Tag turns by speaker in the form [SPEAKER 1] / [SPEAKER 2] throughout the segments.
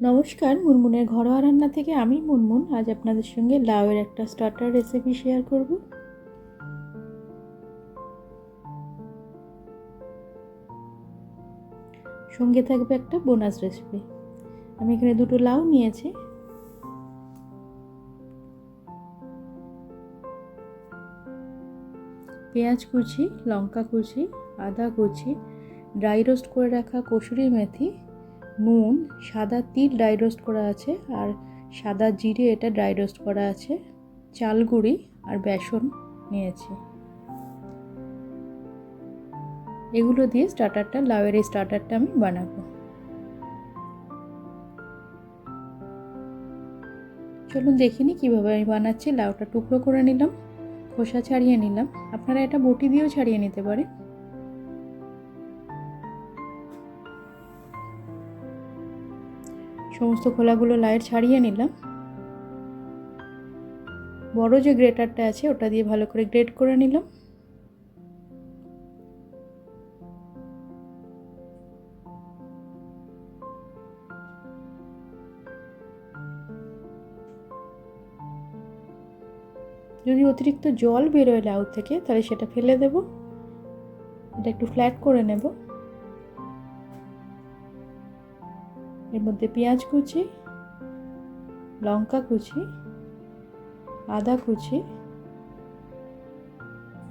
[SPEAKER 1] নমস্কার, মুনমুনের ঘরোয়া রান্না থেকে আমি মুনমুন। আজ আপনাদের সঙ্গে লাউয়ের একটা স্টার্টার রেসিপি শেয়ার করব। সঙ্গে থাকবে একটা বোনাস রেসিপি আমি এখানে দুটো লাউ নিয়েছি। পেঁয়াজ কুচি, লঙ্কা কুচি, আদা কুচি ড্রাই রোস্ট করে রাখা কসুরি মেথি নুন, সাদা তিল ড্রাই রোস্ট করা আছে আর সাদা জিরে এটা ড্রাই রোস্ট করা আছে। চাল গুঁড়ি আর বেসন নিয়েছি। এগুলো দিয়ে স্টার্টারটা লাউয়ের এই স্টার্টারটা আমি বানাবো। চলুন দেখিনি কীভাবে আমি বানাচ্ছি। লাউটা টুকরো করে নিলাম, খোসা ছাড়িয়ে নিলাম। আপনারা এটা বটি দিয়েও ছাড়িয়ে নিতে পারেন। সমস্ত খোলাগুলো লাইট ছাড়িয়ে নিলাম। বড় যে গ্রেটারটা আছে, ওটা দিয়ে ভালো করে গ্রেট করে নিলাম। যদি অতিরিক্ত জল বেরোয় লাউ থেকে, তাহলে সেটা ফেলে দেব। এটা একটু ফ্ল্যাট করে নেব। এর মধ্যে পেঁয়াজ কুচি, লঙ্কা কুচি, আদা কুচি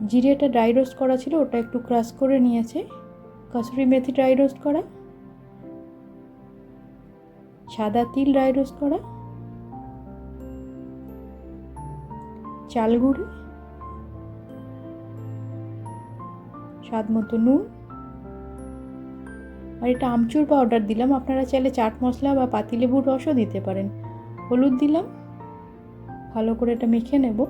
[SPEAKER 1] জিরেটা ড্রাই রোস্ট করা ছিল, ওটা একটু ক্রাশ করে নিয়েছে। কসুরি মেথি ড্রাই রোস্ট করা, সাদা তিল ড্রাই রোস্ট করা, চাল গুঁড়ি, স্বাদ মতো নুন আর এটা আমচুর পাউডার দিলাম। আপনারা চাইলে চাট মশলা বা পাতিলেবুর রসও দিতে পারেন। হলুদ দিলাম। ভালো করে এটা মেখে নেব।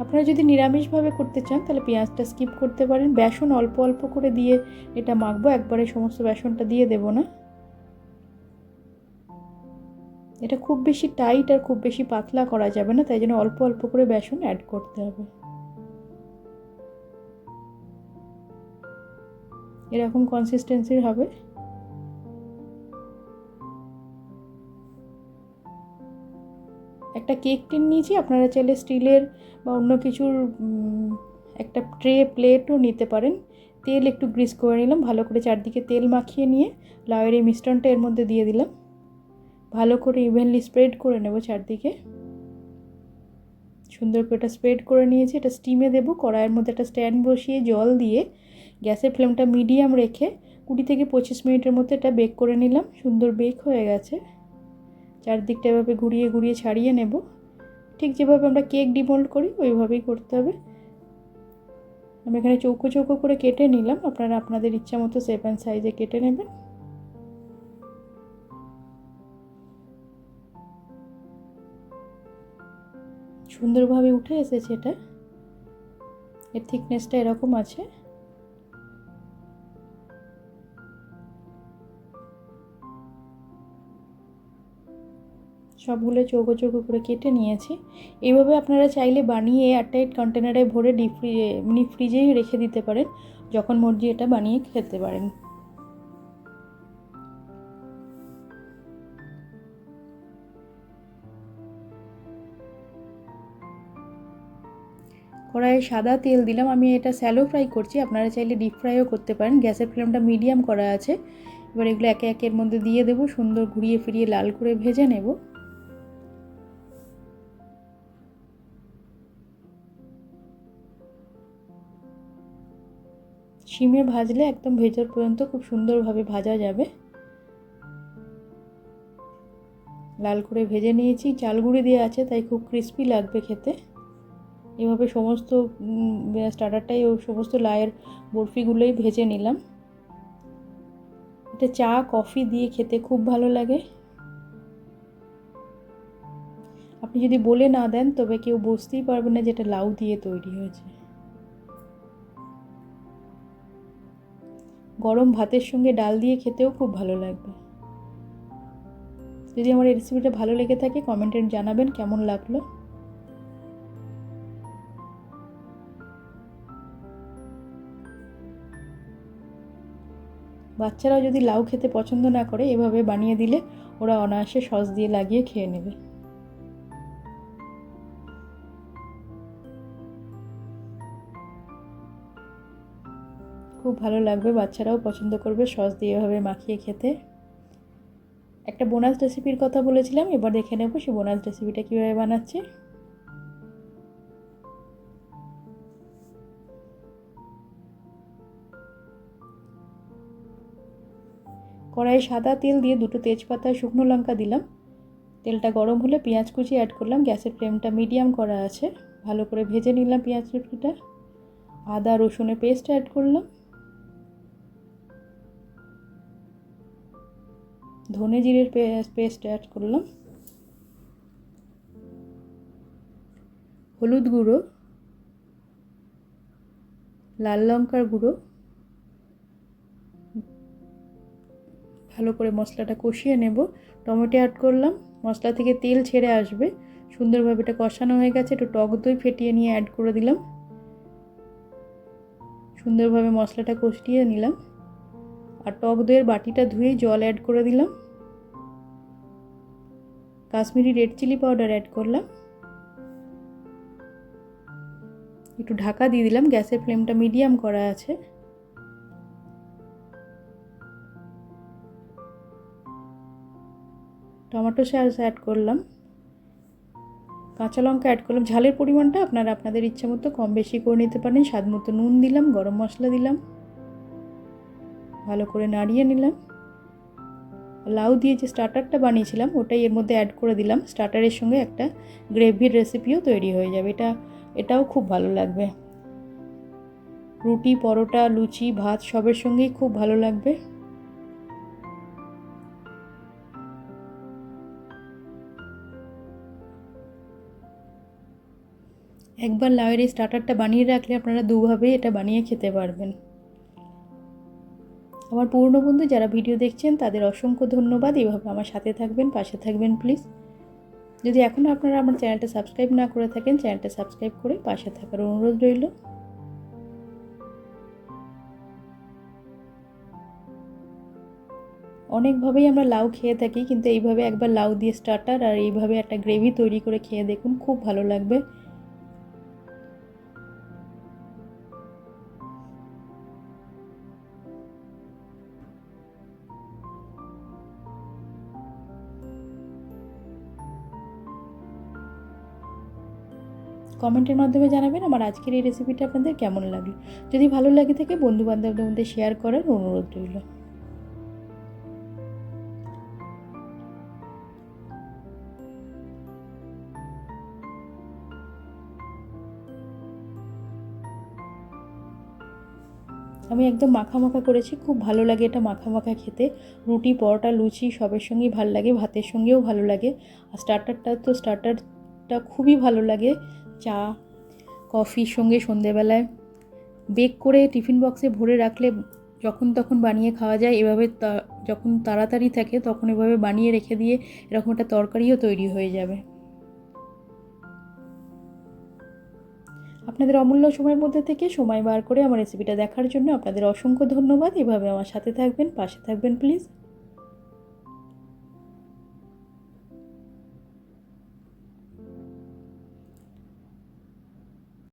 [SPEAKER 1] আপনারা যদি নিরামিষভাবে করতে চান, তাহলে পেঁয়াজটা স্কিপ করতে পারেন। বেসন অল্প অল্প করে দিয়ে এটা মাখবো। একবারে সমস্ত বেসনটা দিয়ে দেব না। এটা খুব বেশি টাইট আর খুব বেশি পাতলা করা যাবে না। তাই জন্য অল্প অল্প করে বেসন অ্যাড করতে হবে। এরকম কনসিস্টেন্সির হবে। একটা কেক টিন নিয়েছি, আপনারা চাইলে স্টিলের বা অন্য কিছুর একটা ট্রে প্লেটও নিতে পারেন। তেল একটু গ্রিস করে নিলাম, ভালো করে চারদিকে তেল মাখিয়ে নিয়ে লাউয়ের এই মিশ্রণটা এর মধ্যে দিয়ে দিলাম। ভালো করে ইভেনলি স্প্রেড করে নেব চারদিকে। সুন্দর করে এটা স্প্রেড করে নিয়েছি, এটা স্টিমে দেবো, কড়াইয়ের মধ্যে একটা স্ট্যান্ড বসিয়ে জল দিয়ে গ্যাসের ফ্লেমটা মিডিয়াম রেখে কুড়ি থেকে পঁচিশ মিনিটের মধ্যে এটা বেক করে নিলাম। সুন্দর বেক হয়ে গেছে। চারদিকটা এভাবে ঘুরিয়ে ঘুরিয়ে ছাড়িয়ে নেব। ঠিক যেভাবে আমরা কেক ডিমোল্ড করি, ওইভাবেই করতে হবে। আমি এখানে চৌকো চৌকো করে কেটে নিলাম। আপনারা আপনাদের ইচ্ছা মতো শেপ অ্যান্ড সাইজে কেটে নেবেন। সুন্দরভাবে উঠে এসেছে এটা। এর থিকনেসটা এরকম আছে। সবগুলো চৌকো চৌকো করে কেটে নিয়েছি। এইভাবে আপনারা চাইলে বানিয়ে এয়ারটাইট কন্টেনারে ভরে ডিপ মিনি ফ্রিজেই রেখে দিতে পারেন, যখন মর্জি এটা বানিয়ে খেতে পারেন। কড়াইয়ে সাদা তেল দিলাম, আমি এটা স্যালো ফ্রাই করছি, আপনারা চাইলে ডিপ ফ্রাইও করতে পারেন। গ্যাসের ফ্লেমটা মিডিয়াম করা আছে, এবার এগুলো একে একের মধ্যে দিয়ে দেবো, সুন্দর ঘুরিয়ে ফিরিয়ে লাল করে ভেজে নেব। শিমে ভাজলে একদম ভেতর পর্যন্ত খুব সুন্দরভাবে ভাজা যাবে। লাল করে ভেজে নিয়েছি। চাল গুঁড়ি দিয়ে আছে, তাই খুব ক্রিস্পি লাগবে খেতে। এভাবে সমস্ত স্টার্টারটাই ও সমস্ত লায়ের বরফিগুলোই ভেজে নিলাম। এটা চা, কফি দিয়ে খেতে খুব ভালো লাগে। আপনি যদি বলে না দেন, তবে কেউ বুঝতেই পারবে না যে এটা লাউ দিয়ে তৈরি হয়েছে। গরম ভাতের সঙ্গে ডাল দিয়ে খেতেও খুব ভালো লাগবে। যদি আমার এই রেসিপিটা ভালো লেগে থাকে কমেন্টে জানাবেন কেমন লাগল। বাচ্চারাও যদি লাউ খেতে পছন্দ না করে, এভাবে বানিয়ে দিলে ওরা অনায়াসে সস দিয়ে লাগিয়ে খেয়ে নেবে। খুব ভালো লাগবে, বাচ্চারাও পছন্দ করবে, সস দিয়ে এভাবে মাখিয়ে খেতে। একটা বোনাস রেসিপির কথা বলেছিলাম, এবার দেখে নেব সেই বোনাস রেসিপিটা কীভাবে বানাচ্ছে। কড়াইয়ে সাদা তেল দিয়ে দুটো তেজপাতা, শুকনো লঙ্কা দিলাম। তেলটা গরম হলে পেঁয়াজ কুচি অ্যাড করলাম, গ্যাসের ফ্লেমটা মিডিয়াম করা আছে। ভালো করে ভেজে নিলাম পেঁয়াজ কুচিটা আদা রসুনের পেস্ট অ্যাড করলাম। ধনে জিরের পেস্ট অ্যাড করলাম। হলুদ গুঁড়ো, লাল লঙ্কার গুঁড়ো, ভালো করে মশলাটা কষিয়ে নেব। টমেটো অ্যাড করলাম। মশলা থেকে তেল ছেড়ে আসবে। সুন্দরভাবে এটা কষানো হয়ে গেছে। একটু টক দই ফেটিয়ে নিয়ে অ্যাড করে দিলাম। সুন্দরভাবে মশলাটা কষিয়ে নিলাম। আর টক দইয়ের বাটিটা ধুয়ে জল অ্যাড করে দিলাম। Kashmiri red chilli powder add করলাম। একটু ঢাকা দিয়ে দিলাম, গ্যাসের ফ্লেমটা মিডিয়াম করা আছে। টমেটো সস অ্যাড করলাম। কাঁচা লঙ্কা অ্যাড করলাম। ঝালের পরিমাণটা আপনারা আপনাদের ইচ্ছা মতো কম বেশি করে নিতে পারেন। স্বাদ মতো নুন দিলাম, গরম মশলা দিলাম। ভালো করে নাড়িয়ে নিলাম। লাউ দিয়ে যে স্টার্টারটা বানিয়েছিলাম, ওটাই এর মধ্যে অ্যাড করে দিলাম। স্টার্টারের সঙ্গে একটা গ্রেভির রেসিপিও তৈরি হয়ে যাবে। এটা, এটাও খুব ভালো লাগবে। রুটি, পরোটা, লুচি, ভাত সবের সঙ্গেই খুব ভালো লাগবে। একবার লাউয়ের এই স্টার্টারটা বানিয়ে রাখলে আপনারা দুভাবে এটা বানিয়ে খেতে পারবেন। আমার পুরনো বন্ধু যারা ভিডিও দেখছেন, তাদের অসংখ্য ধন্যবাদ। এইভাবে আমার সাথে থাকবেন, পাশে থাকবেন প্লিজ যদি এখনও আপনারা আমার চ্যানেলটা সাবস্ক্রাইব না করে থাকেন, চ্যানেলটা সাবস্ক্রাইব করে পাশে থাকার অনুরোধ রইল। অনেকভাবেই আমরা লাউ খেয়ে থাকি, কিন্তু এইভাবে একবার লাউ দিয়ে স্টার্টার আর এইভাবে একটা গ্রেভি তৈরি করে খেয়ে দেখুন, খুব ভালো লাগবে। কমেন্টের মাধ্যমে জানাবেন আমার আজকের এই রেসিপিটা আপনাদের কেমন লাগল। যদি ভালো লাগে থাকে বন্ধু বান্ধবদের মধ্যে শেয়ার করার অনুরোধ রইল। আমি একদম মাখা মাখা করেছি, খুব ভালো লাগে এটা মাখা মাখা খেতে। রুটি, পরোটা, লুচি সবের সঙ্গেই ভালো লাগে, ভাতের সঙ্গেও ভালো লাগে। আর স্টার্টারটা তো স্টার্টারটা খুবই ভালো লাগে। চা, কফির সঙ্গে সন্ধেবেলায়। বেক করে টিফিন বক্সে ভরে রাখলে যখন তখন বানিয়ে খাওয়া যায়, এভাবে যখন তাড়াতাড়ি থাকে তখন এভাবে বানিয়ে রেখে দিয়ে এরকম একটা তরকারিও তৈরি হয়ে যাবে। আপনাদের অমূল্য সময়ের মধ্যে থেকে সময় বার করে আমার রেসিপিটা দেখার জন্য আপনাদের অসংখ্য ধন্যবাদ। এভাবে আমার সাথে থাকবেন, পাশে থাকবেন প্লিজ